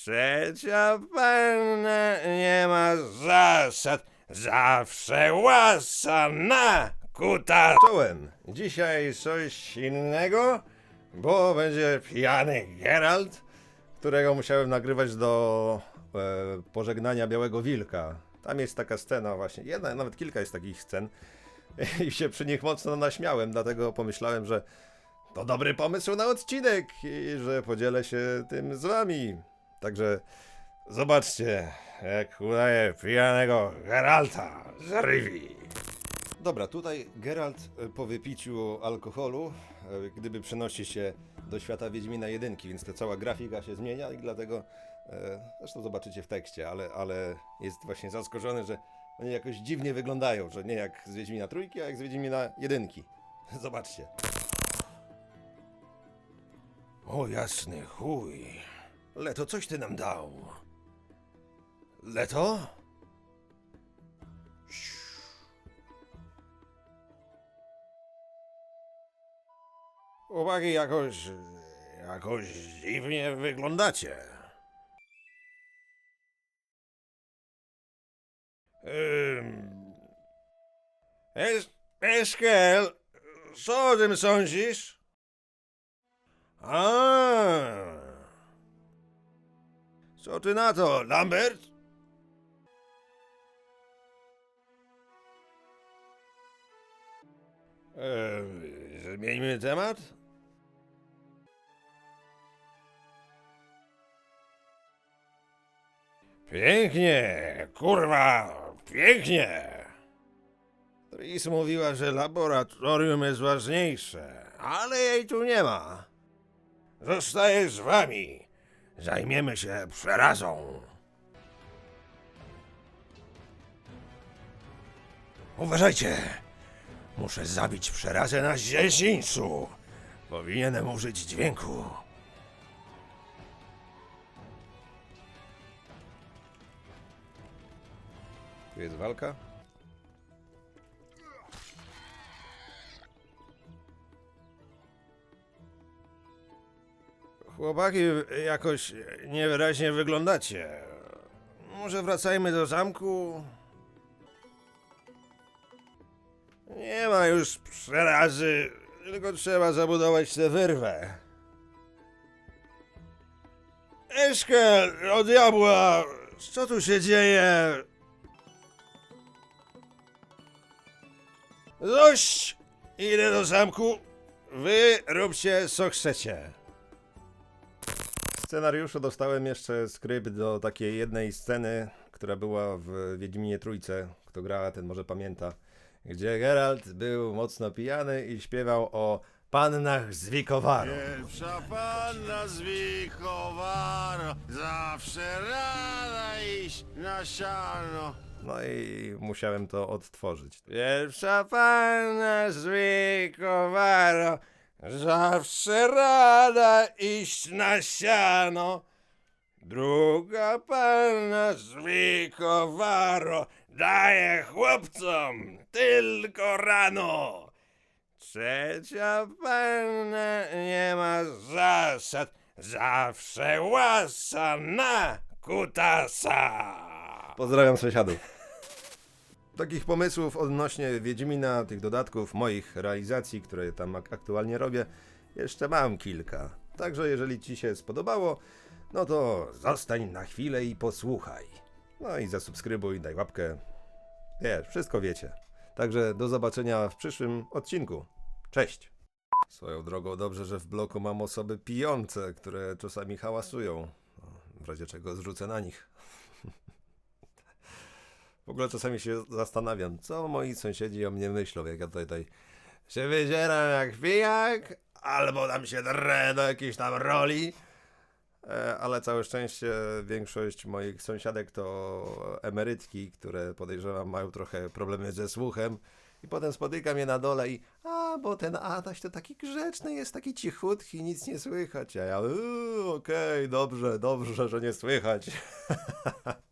Trzecia panna nie ma zasad, zawsze łasa na kuta. Czołem, dzisiaj coś innego, bo będzie pijany Geralt, którego musiałem nagrywać do e, pożegnania Białego Wilka. Tam jest taka scena właśnie, jedna, nawet kilka jest takich scen i się przy nich mocno naśmiałem, dlatego pomyślałem, że to dobry pomysł na odcinek i że podzielę się tym z wami. Także zobaczcie, jak udaje pijanego Geralta z Rivi. Dobra, tutaj Geralt e, po wypiciu alkoholu, e, gdyby przenosi się do świata Wiedźmina jedynki, więc ta cała grafika się zmienia i dlatego, e, zresztą zobaczycie w tekście, ale, ale jest właśnie zaskoczony, że oni jakoś dziwnie wyglądają, że nie jak z Wiedźmina trójki, a jak z Wiedźmina jedynki. Zobaczcie. O jasny chuj. Leto, coś ty nam dał. Leto? Chłopaki jakoś... jakoś dziwnie wyglądacie. Ym... Es... Eskel, co o tym sądzisz? A. Co ty na to, Lambert? Eee, zmieńmy temat? Pięknie, kurwa, pięknie. Tris mówiła, że laboratorium jest ważniejsze, ale jej tu nie ma. Zostaję z wami. Zajmiemy się przerazą. Uważajcie! Muszę zabić przerazę na dziedzińcu. Powinienem użyć dźwięku. Jest walka? Chłopaki, jakoś niewyraźnie wyglądacie. Może wracajmy do zamku? Nie ma już przerazy, tylko trzeba zabudować tę wyrwę. Eszkel, od diabła, co tu się dzieje? Dość! Idę do zamku. Wy róbcie co chcecie. Scenariuszu dostałem jeszcze skrypt do takiej jednej sceny, która była w Wiedźminie Trójce. Kto grała, ten może pamięta. Gdzie Geralt był mocno pijany i śpiewał o pannach z Wikowaru. Pierwsza panna z Wikowaro, zawsze rada iść na siano. No i musiałem to odtworzyć. Pierwsza panna z Wikowaro, zawsze rada iść na siano. Druga panna z Wikowaro, daje chłopcom tylko rano. Trzecia panna nie ma zasad, zawsze łasa na kutasa. Pozdrawiam sąsiadów. Takich pomysłów odnośnie Wiedźmina, tych dodatków, moich realizacji, które tam ak- aktualnie robię, jeszcze mam kilka. Także jeżeli Ci się spodobało, no to zostań na chwilę i posłuchaj. No i zasubskrybuj, daj łapkę. Wiesz, wszystko wiecie. Także do zobaczenia w przyszłym odcinku. Cześć! Swoją drogą dobrze, że w bloku mam osoby pijące, które czasami hałasują. No, W razie czego zrzucę na nich. W ogóle czasami się zastanawiam, co moi sąsiedzi o mnie myślą, jak ja tutaj, tutaj się wydzieram jak pijak, albo tam się drę do jakiejś tam roli. E, Ale całe szczęście większość moich sąsiadek to emerytki, które podejrzewam mają trochę problemy ze słuchem. I potem spotykam je na dole i a, bo ten Adaś to taki grzeczny jest, taki cichutki, nic nie słychać. A ja, "Uuu, okej, dobrze, dobrze, że nie słychać.